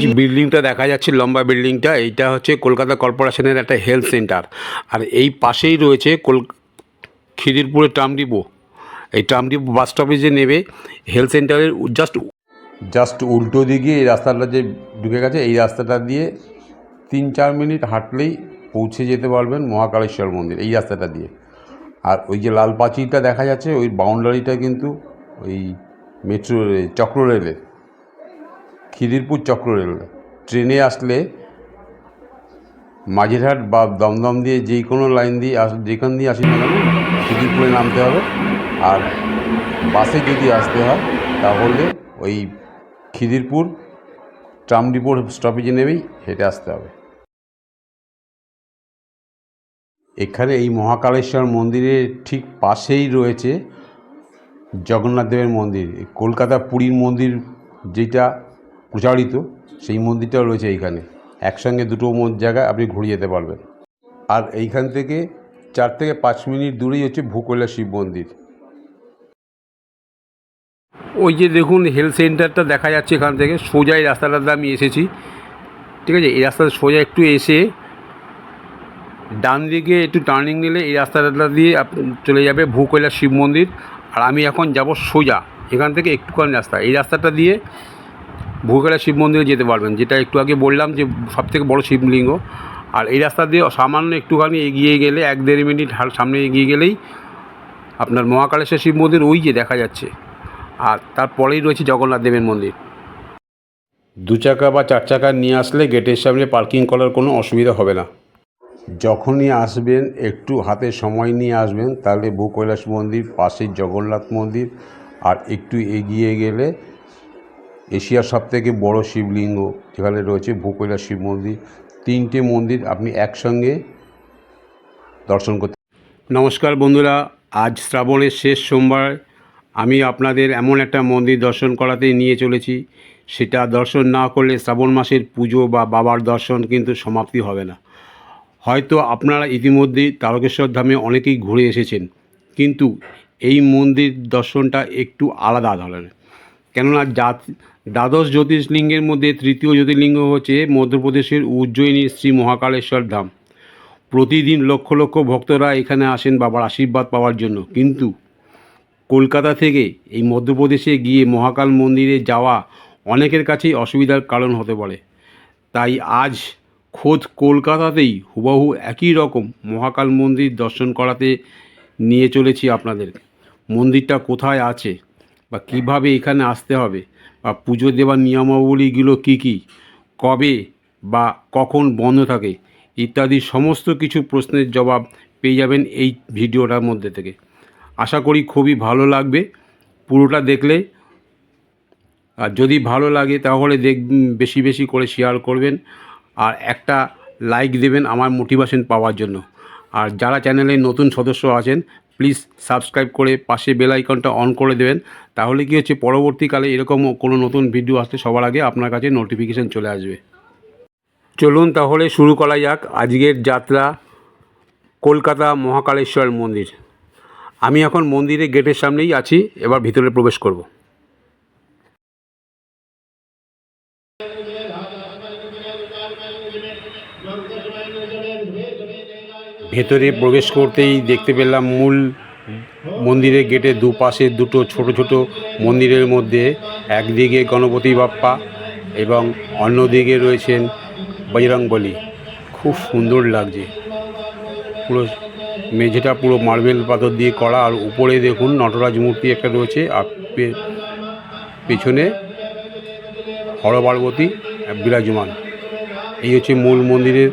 যে বিল্ডিংটা দেখা যাচ্ছে, লম্বা বিল্ডিংটা এইটা হচ্ছে কলকাতা কর্পোরেশনের একটা হেলথ সেন্টার আর এই পাশেই রয়েছে কল খিদিরপুরের ট্রাম ডিপো। এই ট্রাম ডিপো বাস স্টপে যে নেবে হেলথ সেন্টারের জাস্ট জাস্ট উল্টো দিকে এই রাস্তাটা যে ঢুকে গেছে, এই রাস্তাটা দিয়ে তিন চার মিনিট হাঁটলেই পৌঁছে যেতে পারবেন মহাকালেশ্বর মন্দির, এই রাস্তাটা দিয়ে। আর ওই যে লাল পাঁচিলটা দেখা যাচ্ছে, ওই বাউন্ডারিটা কিন্তু ওই মেট্রো রেল, চক্র রেলের খিদিরপুর চক্র রেল। ট্রেনে আসলে মাঝেরহাট বা দমদম দিয়ে যেই কোনো লাইন দিয়ে আস, যেখান দিয়ে আসি না খিদিরপুরে নামতে হবে। আর বাসে যদি আসতে হয়, তাহলে ওই খিদিরপুর ট্রাম ডিপোর স্টপেজে নেমেই হেঁটে আসতে হবে। এখানে এই মহাকালেশ্বর মন্দিরের ঠিক পাশেই রয়েছে জগন্নাথ দেবের মন্দির। কলকাতা পুরীর মন্দির যেটা প্রচারিত, সেই মন্দিরটাও রয়েছে এইখানে। একসঙ্গে দুটো জায়গায় আপনি ঘুরে যেতে পারবেন। আর এইখান থেকে চার থেকে পাঁচ মিনিট দূরেই হচ্ছে ভূকৈলা শিব মন্দির। ওই যে দেখুন হেলথ সেন্টারটা দেখা যাচ্ছে এখান থেকে। সোজা এই রাস্তাটাতে আমি এসেছি। ঠিক আছে? এই রাস্তাটা সোজা একটু এসে ডান দিকে একটু টার্নিং নিলে এই রাস্তাটা দিয়ে চলে যাবে ভূকৈলা শিব মন্দির। আর আমি এখন যাব সোজা, এখান থেকে একটুখানি রাস্তা। এই রাস্তাটা দিয়ে ভূকৈলা শিব মন্দিরে যেতে পারবেন, যেটা একটু আগে বললাম যে সবথেকে বড় শিবলিঙ্গ। আর এই রাস্তা দিয়ে সামান্য একটুখানি এগিয়ে গেলে, এক দেড় মিনিট সামনে এগিয়ে গেলেই আপনার মহাকালেশ্বর শিব মন্দির, ওই যে দেখা যাচ্ছে। আর তারপরেই রয়েছে জগন্নাথ দেবের মন্দির। দু চাকা বা চার চাকা নিয়ে আসলে গেটের সামনে পার্কিং করার কোনো অসুবিধা হবে না। যখনই আসবেন, একটু হাতে সময় নিয়ে আসবেন, তাহলে ভূ ভূকৈলাস মন্দির পাশে জগন্নাথ মন্দির, আর একটু এগিয়ে গেলে এশিয়ার সবথেকে বড় শিবলিঙ্গ যেখানে রয়েছে ভূ ভূকৈলাস শিব মন্দির। তিনটে মন্দির আপনি একসঙ্গে দর্শন করতে নমস্কার বন্ধুরা, আজ শ্রাবণের শেষ সোমবার। আমি আপনাদের এমন একটা মন্দির দর্শন করাতে নিয়ে চলেছি। সেটা দর্শন না করলে শ্রাবণ মাসের পুজো বা বাবার দর্শন কিন্তু সমাপ্তি হবে না। হয়তো আপনারা ইতিমধ্যেই তারকেশ্বর ধামে অনেকেই ঘুরে এসেছেন, কিন্তু এই মন্দির দর্শনটা একটু আলাদা ধরনের। কেননা জাত, দ্বাদশ জ্যোতির্লিঙ্গের মধ্যে তৃতীয় জ্যোতির্লিঙ্গ হচ্ছে মধ্যপ্রদেশের উজ্জয়িনী শ্রী মহাকালেশ্বর ধাম। প্রতিদিন লক্ষ লক্ষ ভক্তরা এখানে আসেন বাবার আশীর্বাদ পাওয়ার জন্য। কিন্তু কলকাতা থেকে এই মধ্যপ্রদেশে গিয়ে মহাকাল মন্দিরে যাওয়া অনেকের কাছেই অসুবিধার কারণ হতে পারে। তাই আজ খোদ কলকাতাতেই হুবহু একই রকম মহাকাল মন্দির দর্শন করাতে নিয়ে চলেছি আপনাদের। মন্দিরটা কোথায় আছে বা কীভাবে এখানে আসতে হবে বা পুজো দেওয়ার নিয়মাবলীগুলো কী কী, কবে বা কখন বন্ধ থাকে ইত্যাদি সমস্ত কিছু প্রশ্নের জবাব পেয়ে যাবেন এই ভিডিওটার মধ্যে থেকে। আশা করি খুবই ভালো লাগবে। পুরোটা দেখলে আর যদি ভালো লাগে তাহলে দেখ বেশি বেশি করে শেয়ার করবেন। আর একটা লাইক দেবেন আমার মোটিভেশন পাওয়ার জন্য। আর যারা চ্যানেলে নতুন সদস্য আছেন প্লিজ সাবস্ক্রাইব করে পাশে বেল আইকনটা অন করে দেবেন। তাহলে কি হচ্ছে, পরবর্তীকালে এরকম কোনো নতুন ভিডিও আসতে সবার আগে আপনার কাছে নোটিফিকেশান চলে আসবে। চলুন তাহলে শুরু করা যাক আজকের যাত্রা কলকাতা মহাকালেশ্বর মন্দির। আমি এখন মন্দিরের গেটের সামনেই আছি, এবার ভিতরে প্রবেশ করব। ভেতরে প্রবেশ করতেই দেখতে পেলাম মূল মন্দিরের গেটের দুপাশে দুটো ছোট ছোট মন্দিরের মধ্যে একদিকে গণপতি বাপ্পা এবং অন্যদিকে রয়েছেন বজরংবলী। খুব সুন্দর লাগছে। পুরো মেঝেটা পুরো মার্বেল পাথর দিয়ে করা আর উপরে দেখুন নটরাজ মূর্তি একটা রয়েছে আর পেছনে হরপার্বতী বিরাজমান। এই হচ্ছে মূল মন্দিরের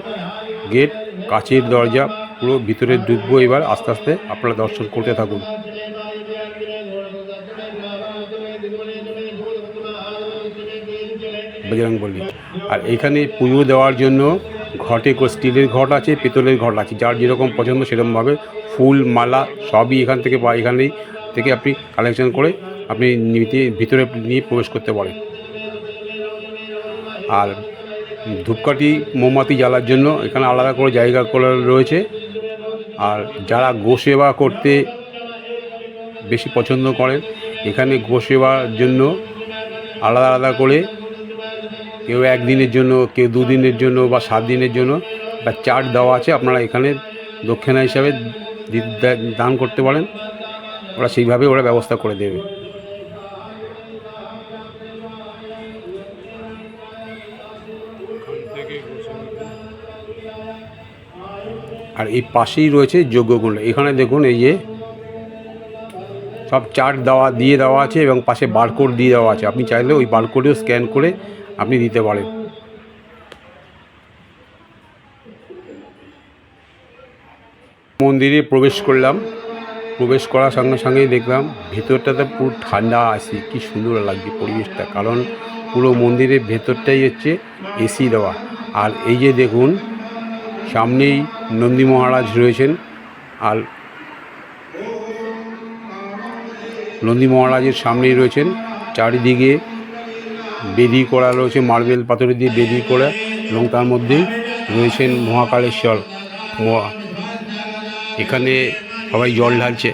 গেট, কাচের দরজা পুরো ভিতরে ঢুকবো এবার আস্তে আস্তে আপনারা দর্শন করতে থাকুন। বজরংবলী আর এখানে পুজো দেওয়ার জন্য ঘটে স্টিলের ঘট আছে পিতলের ঘট আছে যার যেরকম পছন্দ সেরকমভাবে ফুল মালা সবই এখান থেকে বা এখানেই থেকে আপনি কালেকশন করে আপনি ভিতরে নিয়ে প্রবেশ করতে পারেন। আর ধূপকাঠি মোমবাতি জ্বালার জন্য এখানে আলাদা করে জায়গা করা রয়েছে। আর যারা গোসেবা করতে বেশি পছন্দ করেন, এখানে গোসেবার জন্য আলাদা আলাদা করে কেউ একদিনের জন্য, কেউ দুদিনের জন্য বা সাত দিনের জন্য বা চার্ট দেওয়া আছে, আপনারা এখানে দক্ষিণা হিসাবে দান করতে পারেন। ওরা সেইভাবে ওরা ব্যবস্থা করে দেবে। আর এই পাশেই রয়েছে যজ্ঞকুণ্ড এখানে দেখুন এই যে সব চার্ট দেওয়া, দিয়ে দেওয়া আছে এবং পাশে বারকোড দিয়ে দেওয়া আছে। আপনি চাইলে ওই বারকোডেও স্ক্যান করে আপনি দিতে পারেন। মন্দিরে প্রবেশ করলাম। প্রবেশ করার সঙ্গে সঙ্গেই দেখলাম, ভেতরটাতে পুরো ঠান্ডা আছে। কি সুন্দর লাগছে পরিবেশটা। কারণ পুরো মন্দিরের ভেতরটাই হচ্ছে এসি দেওয়া। আর এই যে দেখুন সামনেই নন্দী মহারাজ রয়েছেন আর নন্দী মহারাজের সামনেই রয়েছেন। চারিদিকে বেদি করা রয়েছে, মার্বেল পাথর দিয়ে বেদি করা এবং তার মধ্যেই রয়েছেন মহাকালেশ্বর। মহা এখানে সবাই জল ঢালছে।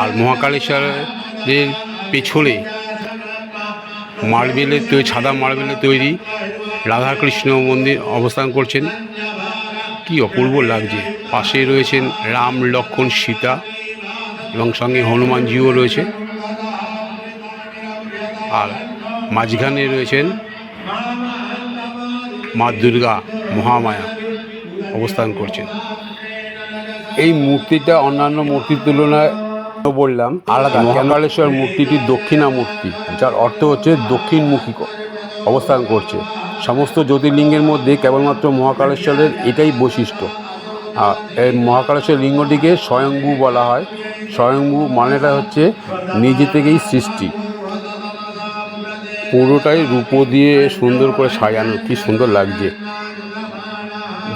আর মহাকালেশ্বরের পেছনে মার্বেলের তৈরি সাদা মার্বেলের তৈরি রাধাকৃষ্ণ মন্দির অবস্থান করছেন। কি অপূর্ব লাগছে? পাশে রয়েছেন রাম লক্ষ্মণ সীতা এবং সঙ্গে হনুমানজিও রয়েছে। আর মাঝখানে রয়েছেন মা দুর্গা মহামায়া অবস্থান করছেন। এই মূর্তিটা অন্যান্য মূর্তির তুলনায় বললাম আলাদা। মহাকালেশ্বর মূর্তিটি দক্ষিণা মূর্তি যার অর্থ হচ্ছে দক্ষিণমুখী অবস্থান করছে। সমস্ত জ্যোতির্লিঙ্গের মধ্যে কেবলমাত্র মহাকালেশ্বরের এটাই বৈশিষ্ট্য। আর এই মহাকালেশ্বর লিঙ্গটিকে স্বয়ংভূ বলা হয়। স্বয়ংভূ মানেটা হচ্ছে নিজে থেকেই সৃষ্টি। পুরোটাই রূপো দিয়ে সুন্দর করে সাজানো। কি সুন্দর লাগছে।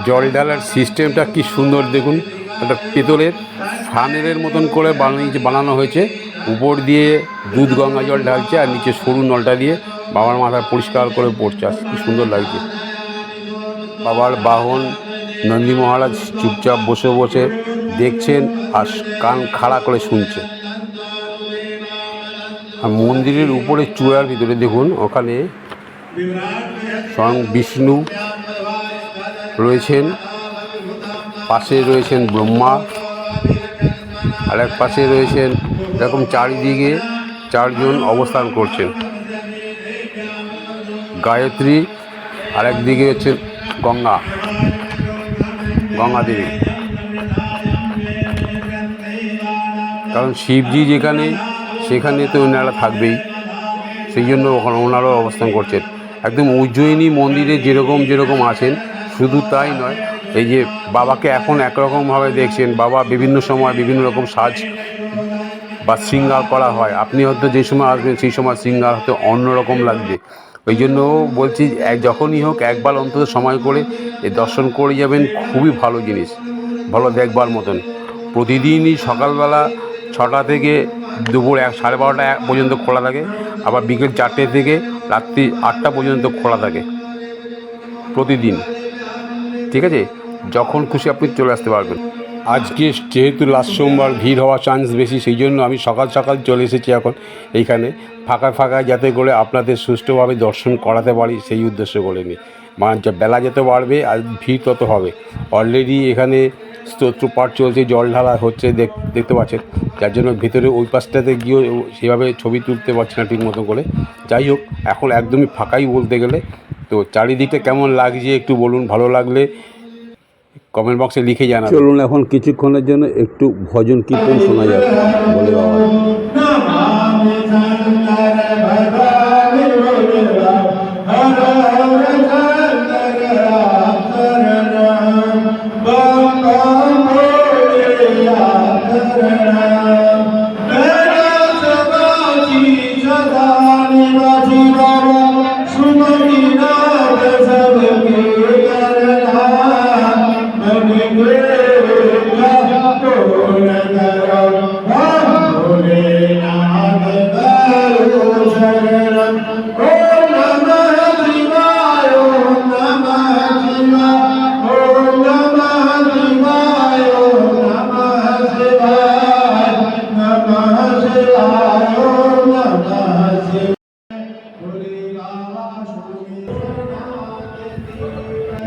জল ঢালার সিস্টেমটা কি সুন্দর দেখুন। একটা পেতলের ফানেলের মতন করে বানিয়ে বানানো হয়েছে। উপর দিয়ে দুধ, গঙ্গা জল ঢালছে আর নিচে সরু নলটা দিয়ে বাবার মাথা পরিষ্কার করে পড়ছে। আর কি সুন্দর লাগছে। বাবার বাহন নন্দী মহারাজ চুপচাপ বসে বসে দেখছেন আর কান খাড়া করে শুনছে। আর মন্দিরের উপরে চূড়ার ভিতরে দেখুন, ওখানে স্বয়ং বিষ্ণু রয়েছেন। পাশে রয়েছেন ব্রহ্মা আর এক পাশে রয়েছেন এরকম চারিদিকে চারজন অবস্থান করছেন। গায়ত্রী আর একদিকে হচ্ছে গঙ্গা গঙ্গা দেবী কারণ শিবজি যেখানে, সেখানে তো ওনারা থাকবেই, সেই জন্য ওখানে ওনারাও অবস্থান করছেন। একদম উজ্জয়িনী মন্দিরে যেরকম যেরকম আছেন শুধু তাই নয়, এই যে বাবাকে এখন একরকমভাবে দেখছেন, বাবা বিভিন্ন সময় বিভিন্ন রকম সাজ বা শৃঙ্গার করা হয়। আপনি হয়তো যে সময় আসবেন, সেই সময় শৃঙ্গার হয়তো অন্যরকম লাগবে। ওই জন্য বলছি যখনই হোক একবার অন্তত সময় করে এ দর্শন করে যাবেন, খুবই ভালো জিনিস। ভালো দেখবার মতন। প্রতিদিনই সকালবেলা ছটা থেকে দুপুর এক, সাড়ে বারোটা এক পর্যন্ত খোলা থাকে, আবার বিকেল চারটে থেকে রাত্রি আটটা পর্যন্ত খোলা থাকে। প্রতিদিন। ঠিক আছে? যখন খুশি আপনি চলে আসতে পারবেন। আজকে যেহেতু লাস্ট সোমবার ভিড় হওয়ার চান্স বেশি, সেই জন্য আমি সকাল সকাল চলে এসেছি এখন এইখানে। ফাঁকা ফাঁকা যাতে করে আপনাদের সুষ্ঠুভাবে দর্শন করাতে পারি, সেই উদ্দেশ্য করে নিই। মানে বেলা যত বাড়বে, আর ভিড় তত হবে। অলরেডি এখানে স্তোত্র পাঠ চলছে, জল ঢালা হচ্ছে, দেখ- দেখতে পাচ্ছেন। যার জন্য ভিতরে ওই পাশটাতে গিয়েও সেভাবে ছবি তুলতে পারছি না ঠিক মতো করে। যাই হোক, এখন একদমই ফাঁকাই বলতে গেলে তো চারিদিকটা কেমন লাগছে একটু বলুন, ভালো লাগলে কমেন্ট বক্সে লিখে জানা চলুন এখন কিছুক্ষণের জন্য একটু ভজন কীর্তন শোনা যাবে বলে বাবা।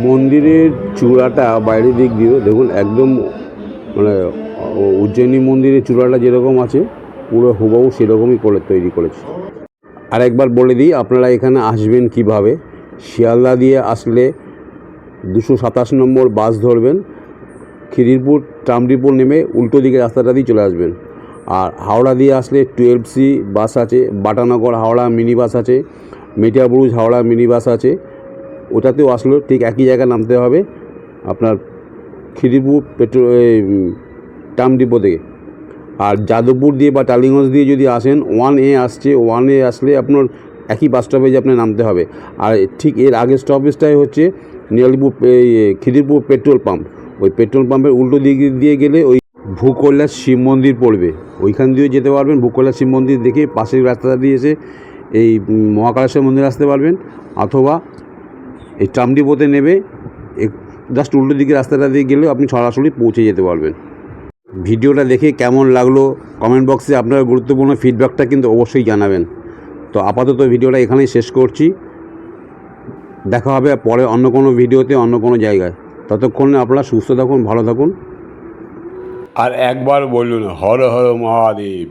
মন্দিরের চূড়াটা বাইরের দিক দিয়ে, দেখুন, একদম মানে উজ্জয়িনী মন্দিরের চূড়াটা যেরকম আছে, পুরো হুবহু সেরকমই করে তৈরি করেছে। আর একবার বলে দিই, আপনারা এখানে আসবেন কীভাবে? শিয়ালদা দিয়ে আসলে দুশো সাতাশ নম্বর বাস ধরবেন, খিদিরপুর, ট্রামডিপুর নেমে উল্টো দিকে রাস্তাটা দিয়ে চলে আসবেন। আর হাওড়া দিয়ে আসলে টুয়েলভ সি বাস আছে, বাটানগর, হাওড়া মিনি বাস আছে মেটিয়াবুরুজ হাওড়া মিনি বাস আছে, ওটাতেও আসলেও ঠিক একই জায়গায় নামতে হবে আপনার খিদিরপুর পেট্রোল ট্রাম ডিপো থেকে। আর যাদবপুর দিয়ে বা টালিগঞ্জ দিয়ে যদি আসেন ওয়ান এ আসছে ওয়ান এ আসলে আপনার একই বাস স্টপেজে আপনার নামতে হবে। আর ঠিক এর আগের স্টপেজটাই হচ্ছে নিয়ালিপুর খিদিরপুর পেট্রোল পাম্প ওই পেট্রোল পাম্পের উল্টো দিক দিয়ে গেলে ওই ভূকৈলাস শিব মন্দির পড়বে। ওইখান দিয়েও যেতে পারবেন, ভূকৈলাস শিব মন্দির দেখে পাশের রাস্তাটা দিয়ে এসে এই মহাকালেশ্বর মন্দির আসতে পারবেন অথবা এই ট্রামডিপোতে নেবে জাস্ট উল্টো দিকে রাস্তাটা দিয়ে গেলেও আপনি সরাসরি পৌঁছে যেতে পারবেন। ভিডিওটা দেখে কেমন লাগল কমেন্ট বক্সে আপনার গুরুত্বপূর্ণ ফিডব্যাকটা কিন্তু অবশ্যই জানাবেন। তো আপাতত ভিডিওটা এখানেই শেষ করছি। দেখা হবে পরে অন্য কোনো ভিডিওতে অন্য কোনো জায়গায়। ততক্ষণে আপনারা সুস্থ থাকুন, ভালো থাকুন। আর একবার বলুন, হর হর মহাদেব।